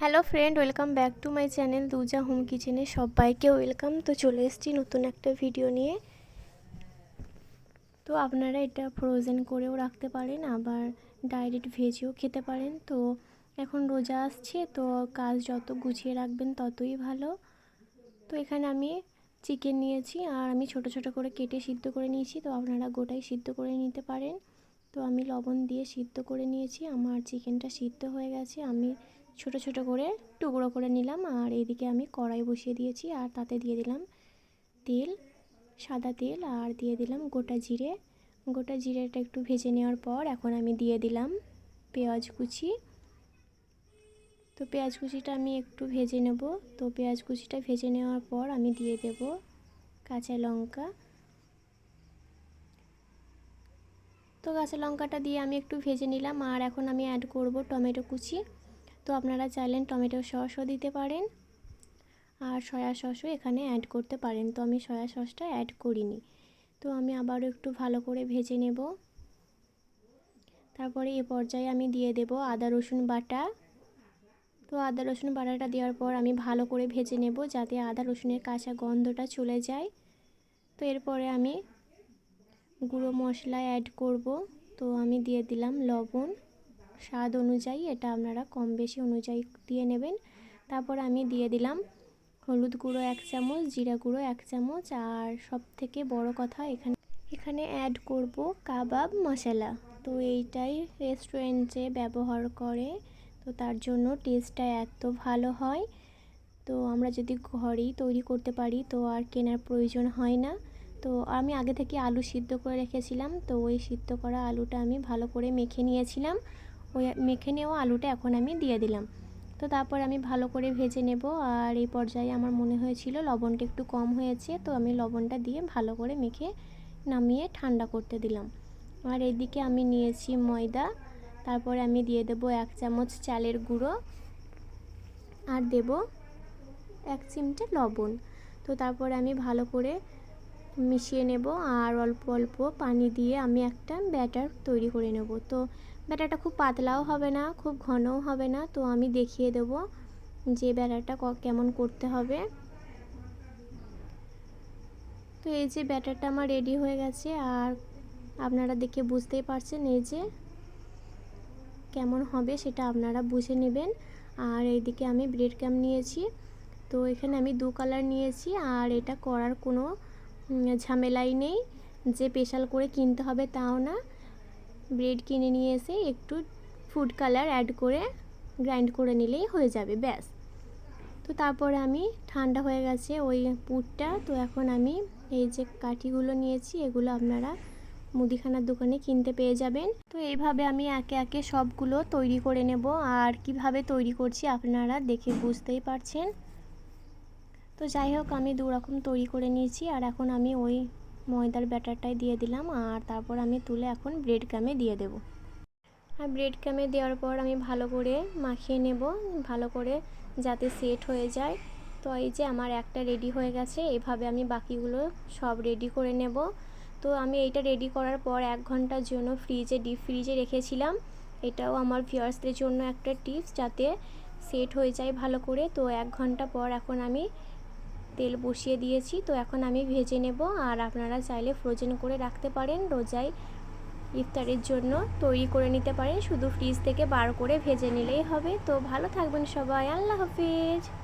Hello friend welcome back to my channel Duja home কিচেনে সবাইকে welcome তো চলে এসেছি নতুন একটা ভিডিও নিয়ে। তো আপনারা এটা ফ্রোজেন করেও রাখতে পারেন, আবার ডাইরেক্ট ভেজেও খেতে পারেন। তো এখন রোজা আসছে, তো কাজ যত গুছিয়ে রাখবেন ততই ভালো। তো এখানে আমি চিকেন নিয়েছি, আর আমি ছোট ছোট করে কেটে সিদ্ধ করে নিয়েছি, তো আপনারা গোটাই সিদ্ধ করে নিতে পারেন। তো আমি লবণ দিয়ে সিদ্ধ করে নিয়েছি। আমার চিকেনটা সিদ্ধ হয়ে গেছে। আমি ছোট ছোট করে টুকরো করে নিলাম আর এইদিকে আমি কড়াই বসিয়ে দিয়েছি আর তাতে দিয়ে দিলাম তেল, সাদা তেল আর দিয়ে দিলাম গোটা জিরে। গোটা জিরেটা একটু ভেজে নেওয়ার পর এখন আমি দিয়ে দিলাম পেঁয়াজ কুচি। তো পেঁয়াজ কুচিটা আমি একটু ভেজে নেব। তো পেঁয়াজ কুচিটা ভেজে নেওয়ার পর আমি দিয়ে দেব কাঁচা লঙ্কা। তো কাঁচা লঙ্কাটা দিয়ে আমি একটু ভেজে নিলাম আর এখন আমি অ্যাড করব টমেটো কুচি। তো আপনারা চাইলেন টমেটো সসও দিতে পারেন আর সয়া সসও এখানে অ্যাড করতে পারেন। তো আমি সয়া সসটা অ্যাড করিনি। তো আমি আবারও একটু ভালো করে ভেজে নেব। তারপরে এ পর্যায়ে আমি দিয়ে দেব আদা, রসুন বাটা। তো আদা, রসুন বাটাটা দেওয়ার পর আমি ভালো করে ভেজে নেব যাতে আদা, রসুনের কাঁচা গন্ধটা চলে যায়। তো এরপরে আমি গুঁড়ো মশলা অ্যাড করব। তো আমি দিয়ে দিলাম লবণ। স্বাদ অনুযায়ী এটা আপনারা কম বেশি অনুযায়ী দিয়ে নেবেন। তারপর আমি দিয়ে দিলাম হলুদ গুঁড়ো এক চামচ, জিরা গুঁড়ো এক চামচ আর সব থেকে বড় কথা এখানে এখানে অ্যাড করব কাবাব মশলা। তো এইটাই রেস্টুরেন্টে ব্যবহার করে, তো তার জন্য টেস্টটা এত ভালো হয়। তো আমরা যদি ঘরেই তৈরি করতে পারি, তো আর কেনার প্রয়োজন হয় না। তো আমি আগে থেকে আলু সিদ্ধ করে রেখেছিলাম। তো ওই সিদ্ধ করা আলুটা আমি ভালো করে মেখে নিয়েছিলাম। ওই মেখে নেওয়া আলুটা এখন আমি দিয়ে দিলাম। তো তারপর আমি ভালো করে ভেজে নেব। আর এই পর্যায়ে আমার মনে হয়েছিল লবণটা একটু কম হয়েছে। তো আমি লবণটা দিয়ে ভালো করে মেখে নামিয়ে ঠান্ডা করতে দিলাম। আর এইদিকে আমি নিয়েছি ময়দা। তারপরে আমি দিয়ে দেব এক চামচ চালের গুঁড়ো। আর দেব এক চিমটে লবণ। তো তারপরে আমি ভালো করে মিশিয়ে নেব আর অল্প অল্প পানি দিয়ে আমি একটা ব্যাটার তৈরি করে নেব। তো ব্যাটারটা খুব পাতলাও হবে না, খুব ঘনও হবে না। তো আমি দেখিয়ে দেব যে ব্যাটারটা কেমন করতে হবে। তো এই যে ব্যাটারটা আমার রেডি হয়ে গেছে আর আপনারা দেখে বুঝতেই পারছেন এই যে কেমন হবে সেটা আপনারা বুঝে নেবেন। আর এইদিকে আমি ব্রেড ক্যাম্প নিয়েছি। তো এখানে আমি দু কালার নিয়েছি আর এটা করার কোনো ঝামেলাই নেই। যে স্পেশাল করে কিনতে হবে তাও না। ব্রেড কিনে নিয়ে এসে একটু ফুড কালার অ্যাড করে গ্রাইন্ড করে নিলেই হয়ে যাবে, ব্যাস। তো তারপরে আমি ঠান্ডা হয়ে গেছে ওই পুরটা। তো এখন আমি এই যে কাঠিগুলো নিয়েছি, এগুলো আপনারা মুদিখানার দোকানে কিনতে পেয়ে যাবেন। তো এইভাবে আমি একে একে সবগুলো তৈরি করে নেব। আর কীভাবে তৈরি করছি আপনারা দেখে বুঝতেই পারছেন। তো যাই হোক, আমি দু রকম তৈরি করে নিয়েছি। আর এখন আমি ওই ময়দার ব্যাটারটাই দিয়ে দিলাম। আর তারপর আমি তুলে এখন ব্রেড ক্যামে দিয়ে দেব। আর ব্রেড ক্যামে দেওয়ার পর আমি ভালো করে মাখিয়ে নেব। ভালো করে যাতে সেট হয়ে যায়। তো এই যে আমার একটা রেডি হয়ে গেছে। এভাবে আমি বাকিগুলো সব রেডি করে নেব। তো আমি এইটা রেডি করার পর এক ঘণ্টার জন্য ফ্রিজে, ডিপ ফ্রিজে রেখেছিলাম। এটাও আমার ভিউয়ার্সদের জন্য একটা টিপস যাতে সেট হয়ে যায় ভালো করে। তো এক ঘণ্টা পর এখন আমি তেল বসিয়ে দিয়েছি। তো এখন আমি ভেজে নেব। আর আপনারা চাইলে ফ্রোজেন করে রাখতে পারেন রোজাই ইফতারের জন্য। তৈরি করে নিতে পারেন। শুধু ফ্রিজ থেকে বার করে ভেজে নিলেই হবে। তো ভালো থাকবেন সবাই। আল্লাহ হাফিজ।